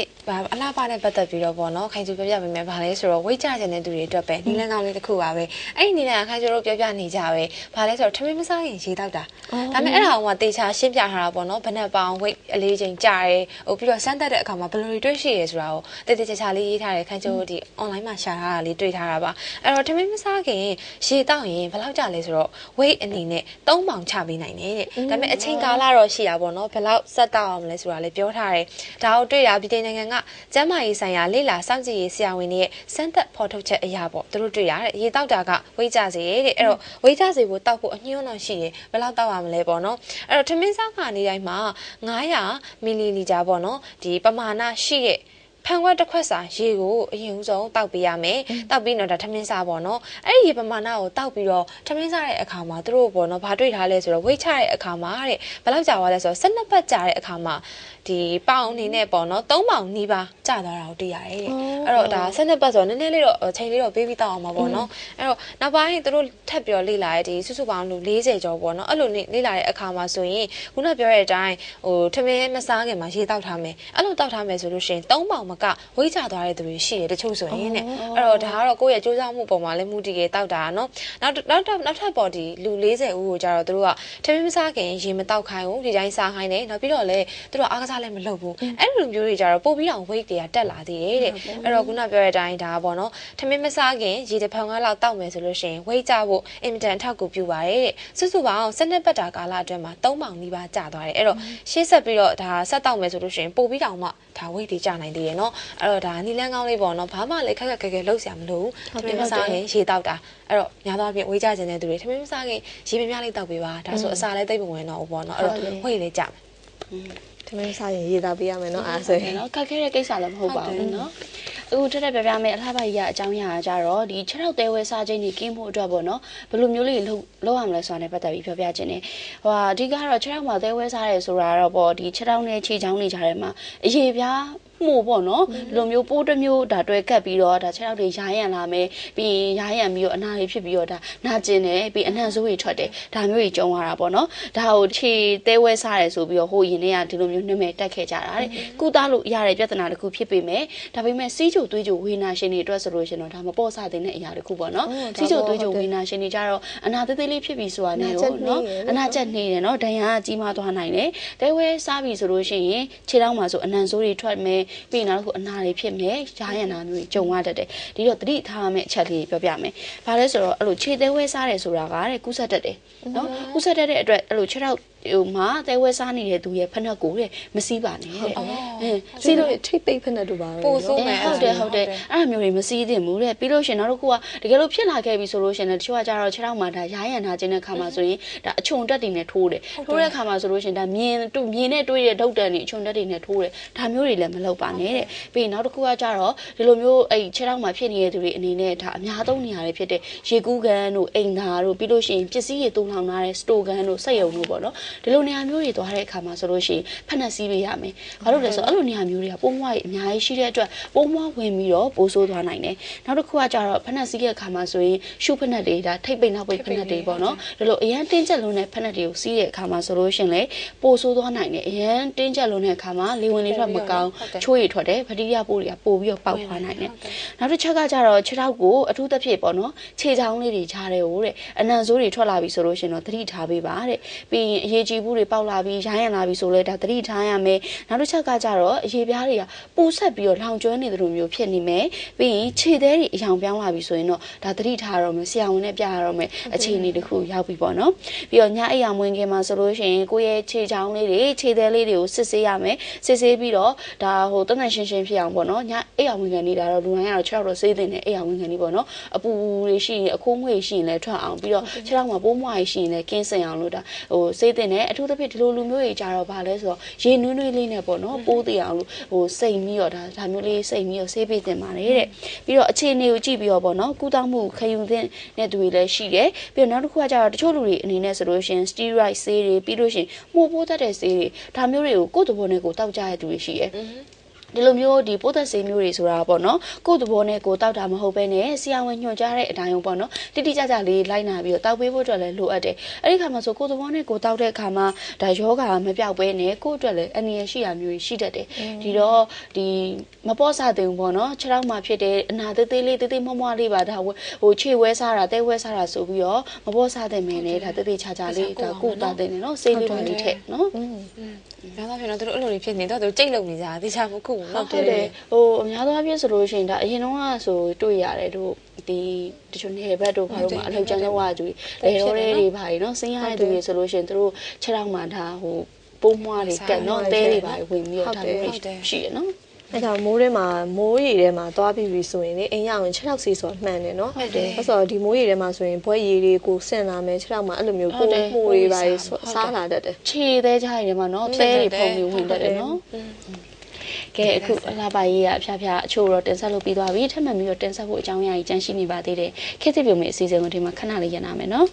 နေ့ဗာအလားပါနဲ့ပတ်သက်ပြီးတော့ပေါ့နော်ခိုင်ကျူပြောပြပေးမယ်ဗာလဲဆိုတော့ဝိတ်ကြကျင်တဲ့သူတွေအတွက်ပဲနီလန်းကောင်းလေးတစ်ခုပါပဲအဲ့ဒီနီလန်းကခိုင်ကျူတို့ပြောပြနေကြပဲဗာလဲဆိုတော့ထမင်းမစားရင်ရေတောက်တာဒါပေမဲ့အဲ့ဒါကမှတေချာရှင်းပြထားတာပေါ့နော်ဘယ်နဲ့ပေါင်ဝိတ်အလေးချိန်ကြာတယ်ဟိုပြီးတော့စမ်းသက်တဲ့အခါမှာဘယ်လိုတွေတွေ့ရှိရဲဆိုတာကိုတေတေချာချာလေးရေးထားတယ်ခိုင်ကျူတို့ဒီ online မှာရှာထားတာလေးတွေ့ထားတာပါအဲ့တော့ထမင်းမစားခင်ရေတောက်ရင်ဘယ်လောက်ကြာလဲဆိုတော့ဝိတ်အနေနဲ့3ပေါင်ချပေးနိုင်တယ်တဲ့ဒါပေမဲ့အချိန်ကာလတော့ရှိတာပေါ့နော်ဘယ်လောက်ဆက်တောက်အောင်လဲဆိုတာလည်းပြောထားတယ်ဒါကိုတွေ့တာပြည်ထိုင်နိုင်ငံကကျန်းမာရေးဆိုင်ရာလေ့လာစောင့်ကြည့်ရေးဆရာဝန်တွေရဲ့စမ်းသပ်ဖော်ထုတ်ချက်အရာပေါ့သူတို့တွေ့ရတဲ့ရေတောက်တာကဝိတ်ကြစေတဲ့အဲ့တော့ဝိတ်ကြစေကိုတောက်ဖို့အညွှန်းတော့ရှိတယ်ဘယ်လောက်တောက်ရမလဲပေါ့နော်အဲ့တော့ထမင်းစားကနေတိုင်းမှာ900မီလီလီတာပေါ့နော်ဒီပမာဏရှိတဲ့ ဖန်ခွက်တစ်ခွက်စာရေကိုအရင်ဦးဆုံးတောက်ပေးရမယ်။တောက်ပြီးတော့ဒါထမင်းစားပေါ့နော်။အဲ့ဒီရေပမာဏကိုတောက်ပြီးတော့ထမင်းစားတဲ့အခါမှာသူတို့ပေါ့နော်ဘာတွေ့ထားလဲဆိုတော့ဝိတ်ချတဲ့အခါမှာတဲ့ဘယ်လောက်ကြာသွားလဲဆိုတော့12ပတ်ကြာတဲ့အခါမှာဒီပေါင်အနေနဲ့ပေါ့နော်3ပေါင်နီးပါးကြာသွားတာကိုတွေ့ရတယ်တဲ့။အဲ့တော့ဒါ12ပတ်ဆိုတော့နည်းနည်းလေးတော့ချိန်လေးတော့ပေးပြီးတောက်အောင်ပါပေါ့နော်။အဲ့တော့နောက်ပိုင်းသူတို့ထပ်ပြီးတော့လေ့လာတဲ့ဒီစုစုပေါင်းလူ40ကျော်ပေါ့နော်။အဲ့လိုလေ့လာတဲ့အခါမှာဆိုရင်ခုနပြောတဲ့အတိုင်းဟိုထမင်းမစားခင်မှာရေတောက်ထားမယ်။အဲ့လိုတောက်ထားမယ်ဆိုလို့ရှိရင်3ပေါင်မကဝိတ်ချသွားတဲ့သူတွေရှိတယ်တချို့ဆိုရင်တဲ့အဲ့တော့ဒါကတော့ကိုယ့်ရဲ့စူးစမ်းမှုပုံမှာလည်းမူတည်ကြတောက်တာနော်နောက်နောက်နောက်ထပ်ပေါ်ဒီလူ40ဦးကိုကြတော့သူတို့ကထမင်းမစားခင်ရေမတောက်ခိုင်းဘူးဒီတိုင်းစားခိုင်းတယ်နောက်ပြီးတော့လည်းသူတို့အားကစားလည်းမလုပ်ဘူးအဲ့လိုမျိုးတွေကြတော့ပို့ပြီးအောင်ဝိတ်တွေကတက်လာသေးတယ်တဲ့အဲ့တော့ခုနပြောတဲ့အတိုင်းဒါပေါ့နော်ထမင်းမစားခင်ရေတစ်ဖုံကလောက်တောက်မယ်ဆိုလို့ရှိရင်ဝိတ်ကြဖို့အင်မတန်ထောက်ကူပြုပါတယ်တဲ့စုစုပေါင်း12ပတ်တာကာလအတွင်းမှာ3ပေါင်နီးပါးကျသွားတယ်အဲ့တော့ရှေ့ဆက်ပြီးတော့ဒါဆက်တောက်မယ်ဆိုလို့ရှိရင်ပို့ပြီးတောင်မှ ဒါဝိတ်တွေကျနိုင်သေးတယ်နော်အဲ့တော့ဒါနီလန်းကောင်းလေးပေါ့နော်ဘာမှလည်းခက်ခက်ခဲခဲလှုပ်ရှားမလို့ထမင်းမစားရင်ရေတောက်တာအဲ့တော့များသောအားဖြင့်ဝေးကြခြင်းတဲ့သူတွေထမင်းမစားခင်ရေပြင်းများလေးတောက်ပေးပါဒါဆိုအစာလည်းသိပ်မဝင်တော့ဘူးပေါ့နော်အဲ့တော့ဝိတ်လေးကျမယ်ထမင်းစားရင်ရေသာပေးရမယ်နော်အားဆိုရင်နော်ခက်ခဲတဲ့ကိစ္စလည်းမဟုတ်ပါဘူးနော် အခုတက်တက်ပြပြမယ်အလှပကြီးကအကြောင်းအရာကြတော့ဒီ6ထောက်တဲဝဲစားခြင်းကြီးကင်းဖို့အတွက်ပေါ့နော်ဘယ်လိုမျိုးလေးလုပ်လုပ်ရမလဲဆိုတာနဲ့ပတ်သက်ပြီးပြောပြခြင်းနဲ့ဟိုအဓိကတော့6ထောက်မှာတဲဝဲစားရဲဆိုတာတော့ပေါ့ဒီ6ထောက်နဲ့ခြေချောင်းနေကြတယ်မှာအရေးပြား မှုပေါ့နော်ဒီလိုမျိုးပိုးတစ်မျိုးဒါတွဲကပ်ပြီးတော့ဒါ6ထောက်တွေရာရန်လာမယ်ပြီးရင်ရာရန်ပြီးတော့အနာတွေဖြစ်ပြီးတော့ဒါနာကျင်တယ်ပြီးအနှံ့ဆိုးတွေထွက်တယ်ဒါမျိုးတွေကြုံရတာပေါ့နော်ဒါကိုခြေတဲဝဲစားရဲဆိုပြီးတော့ဟိုရင်ထဲကဒီလိုမျိုးနှမဲတက်ခဲ့ကြတာတဲ့ကုသလို့ရတဲ့ပြဿနာတစ်ခုဖြစ်ပေမဲ့ဒါပေမဲ့စီးချိုသွေးချိုဝေနာရှင်တွေအတွက်ဆိုလို့ရှင်တော့ဒါမပေါ့ဆတဲ့တဲ့အရာတစ်ခုပေါ့နော်စီးချိုသွေးချိုဝေနာရှင်တွေကြတော့အနာသေးသေးလေးဖြစ်ပြီးဆိုတာနဲ့တော့နော်အနာကျက်နေတယ်နော်ဒဏ်ရာကြီးမားသွားနိုင်တယ်တဲဝဲစားပြီဆိုလို့ရှိရင်ခြေထောက်မှာဆိုအနံဆိုးတွေထွက်မယ်ပြီးနောက်တစ်ခုအနာတွေဖြစ်မယ်ရှားရံနာမျိုးတွေကြုံရတတ်တယ်ဒီတော့တတိထားရမယ့်အချက်လေးပြောပြမယ်ဘာလဲဆိုတော့အဲ့လိုခြေသေးဝဲစားတယ်ဆိုတာကတဲ့ကူးဆက်တတ်တယ်နော်ကူးဆက်တတ်တဲ့အတွက်အဲ့လိုခြေထောက် ဟိုမှာတဲဝဲစားနေတဲ့သူရဲ့ဖက်နှက်ကိုတဲ့မစီးပါနဲ့တဲ့အဲစီလို့ထိတ်ပိတ်ဖက်နေတို့ပါပဲပို့ဆိုးမယ်ဟုတ်တယ်ဟုတ်တယ်အဲ့လိုမျိုးတွေမစည်းသင့်ဘူးတဲ့ပြီးလို့ရှင်နောက်တစ်ခုကတကယ်လို့ဖြစ်လာခဲ့ပြီဆိုလို့ရှင်လည်းတချို့ကကြတော့ခြေထောက်မှာဒါရားရံထားခြင်းတဲ့ခါမှာဆိုရင်ဒါအချုံတက်တွေနဲ့ထိုးတယ်ထိုးတဲ့ခါမှာဆိုလို့ရှင်ဒါမြင်တူမြင်နဲ့တွေးတဲ့ဒုတ်တန်တွေအချုံတက်တွေနဲ့ထိုးတယ်ဒါမျိုးတွေလည်းမလုပ်ပါနဲ့တဲ့ပြီးရင်နောက်တစ်ခုကကြတော့ဒီလိုမျိုးအဲ့ခြေထောက်မှာဖြစ်နေတဲ့သူတွေအနေနဲ့ဒါအများသုံးနေရတယ်ဖြစ်တဲ့ရေကူးကန်တို့အိမ်သာတို့ပြီးလို့ရှိရင်ပစ္စည်းတွေတူလောင်ထားတဲ့စတိုကန်တို့စက်ရုံတို့ပေါ့နော်ဒီလိုနေရာမျိုးတွေသွားတဲ့အခါမှာဆိုလို့ရှိရင်ဖက်နှက်စီးပေးရမယ်ဘာလို့လဲဆိုတော့အဲ့လိုနေရာမျိုးတွေကပုံမွားကြီးအများကြီးရှိတဲ့အတွက်ပုံမွားဝင်ပြီးတော့ပိုးဆိုးသွားနိုင်တယ်နောက်တစ်ခုကကြတော့ဖက်နှက်စီးတဲ့အခါမှာဆိုရင်ရှုဖက်နှက်တွေဒါထိတ်ပိတ်နောက်ပိတ်ဖက်နှက်တွေပေါ့နော်ဒီလိုအရန်တင်းကျပ်လုံးတဲ့ဖက်နှက်တွေကိုစီးတဲ့အခါမှာဆိုလို့ရှိရင်လေပိုးဆိုးသွားနိုင်တယ်အရန်တင်းကျပ်လုံးတဲ့အခါမှာလေဝင်လေထွက်မကောင်းချိုးရထွက်တယ်ဗတိယပိုးတွေကပို့ပြီးတော့ပေါက်သွားနိုင်တယ်နောက်တစ်ချက်ကကြတော့ခြေထောက်ကိုအထူးသဖြင့်ပေါ့နော်ခြေချောင်းလေးတွေခြားတယ်ဟိုတဲ့အနံဆိုးတွေထွက်လာပြီဆိုလို့ရှိရင်တော့သတိထားပေးပါတဲ့ပြီးရင်အရေးကြီးဘူးတွေပေါက်လာပြီးရိုင်းရံလာပြီဆိုလဲဒါသတိထားရမယ်နောက်တစ်ချက်ကကြတော့အရေးပြားတွေကပူဆက်ပြီးတော့လောင်ကျွမ်းနေသလိုမျိုးဖြစ်နေမယ်ပြီးရင်ခြေသေးတွေအယောင်ပြောင်းလာပြီဆိုရင်တော့ဒါသတိထားရတော့မယ်ဆရာဝန်နဲ့ပြရတော့မယ်အခြေအနေတစ်ခုရောက်ပြီပေါ့နော်ပြီးတော့ညအိမ်အောင်ဝင်ခင်မှာဆိုလို့ရှိရင်ကိုယ့်ရဲ့ခြေချောင်းလေးတွေခြေသေးလေးတွေကိုစစ်ဆေးရမယ်စစ်ဆေးပြီးတော့ဒါဟိုတနက်ရှင်းရှင်းဖြစ်အောင်ပေါ့နော်ညအိမ်အောင်ဝင်ခင်နေတာတော့လူတိုင်းကတော့6တော့စေးတဲ့နဲ့အိမ်အောင်ဝင်ခင်နေပေါ့နော်အပူတွေရှိရင်အခိုးငွေရှိရင်လည်းထွက်အောင်ပြီးတော့ခြေထောက်မှာပိုးမွှားရှိရင်လည်းကင်းစင်အောင်လို့ဒါဟိုစေးတဲ့နဲ့အထူးသဖြင့်ဒီလိုလူမျိုးတွေကြတော့ဗာလဲဆိုတော့ရေနွေးနွေးလေးနဲ့ပေါ့နော်ပိုးတည်အောင်လို့ဟိုစိတ်ပြီးတော့ဒါဒါမျိုးလေးစိတ်ပြီးတော့ဆေးပေးတင်ပါတယ်တဲ့ပြီးတော့အခြေအနေကိုကြည့်ပြီးတော့ပေါ့နော်ကုသမှုခယူတဲ့နဲ့သူတွေလည်းရှိတယ်ပြီးတော့နောက်တစ်ခုကကြတော့တချို့လူတွေအနေနဲ့ဆိုလို့ရှိရင် steroid ဆေးတွေပြီးလို့ရှိရင်မှုပိုးတတ်တဲ့ဆေးတွေဒါမျိုးတွေကိုကိုယ့်တဘောနဲ့ကိုယ်တောက်ကြရတဲ့သူတွေရှိတယ် ဒီလိုမျိုးဒီပိုးသက်ဆေးမျိုးတွေဆိုတာပေါ့နော်ကိုယ့်သဘောနဲ့ကိုယ်တောက်တာမဟုတ်ဘဲနဲ့ဆရာဝန်ညွှန်ကြားတဲ့အတိုင်းပေါ့နော်တိတိကျကျလေးလိုက်နာပြီးတော့တောက်ပေးဖို့အတွက်လည်းလိုအပ်တယ်အဲ့ဒီခါမှာဆိုကိုယ့်သဘောနဲ့ကိုယ်တောက်တဲ့ခါမှာဒါယောဂါမပြောက်ဘဲနဲ့ကိုယ့်အတွက်လည်းအနေရရှိရမျိုးရှိတတ်တယ်ဒီတော့ဒီမပေါ့စားတဲ့ပေါ့နော်ခြေထောက်မှာဖြစ်တဲ့အနာသေးသေးလေးသေးသေးမွှမွှလေးပါဒါဟိုခြေဝဲစားတာတဲဝဲစားတာဆိုပြီးတော့မပေါ့စားတဲ့မင်းနဲ့ဒါသေးသေးချာချာလေးဒါကုတာတဲ့နော်ဆေးလေးပါလေးထည့်နော် များသောဖြင့်တော့သူတို့အဲ့လိုတွေဖြစ်နေတော့သူကြိတ်လုံနေကြတာတေချာမခုဘူးဟုနော်တ်တယ်ဟိုအများသောအားဖြင့်ဆိုလို့ရှိရင်ဒါအရင်တော့ကဆိုတွေ့ရတယ်တို့ဒီတချို့နေဘက်တို့ဘာလို့မှအလောက်ကျန်းလောက်ရသူလေရောတွေတွေဘာတွေနော်စင်းရတဲ့သူတွေဆိုလို့ရှိရင်တို့ခြေထောက်မှာဒါဟိုပုံမွားတွေကတ်နော်တဲတွေဘာတွေဝင်ပြီးတော့ဒါမျိုးရှိရနော် အဲကြောင့်မိုးထဲမှာမိုးရီထဲမှာသွားပြီးပြီဆိုရင်လေအိမ်ရောက်ရင်6လောက်စီဆိုမှန်တယ်နော်ဟုတ်တယ်ဆိုတော့ဒီမိုးရီထဲမှာဆိုရင်ဘွဲရီတွေကိုဆင်လာမယ်6လောက်မှာအဲ့လိုမျိုးပိုးမှုတွေပါစားလာတတ်တယ်ခြေသေးကြရတယ်မှာနော်တဲတွေပုံပြီးဝင်တတ်တယ်နော်ကဲအခုအလားပါရေးရအဖျားဖျားအချို့တော့တင်ဆက်လို့ပြီးသွားပြီထပ်မံပြီးတော့တင်ဆက်ဖို့အကြောင်းအရာကြီးကြန့်ရှိနေပါသေးတယ်ခေတ်သစ်ပြုံးမေအစီအစဉ်ကိုဒီမှာခဏလေးရနာမယ်နော်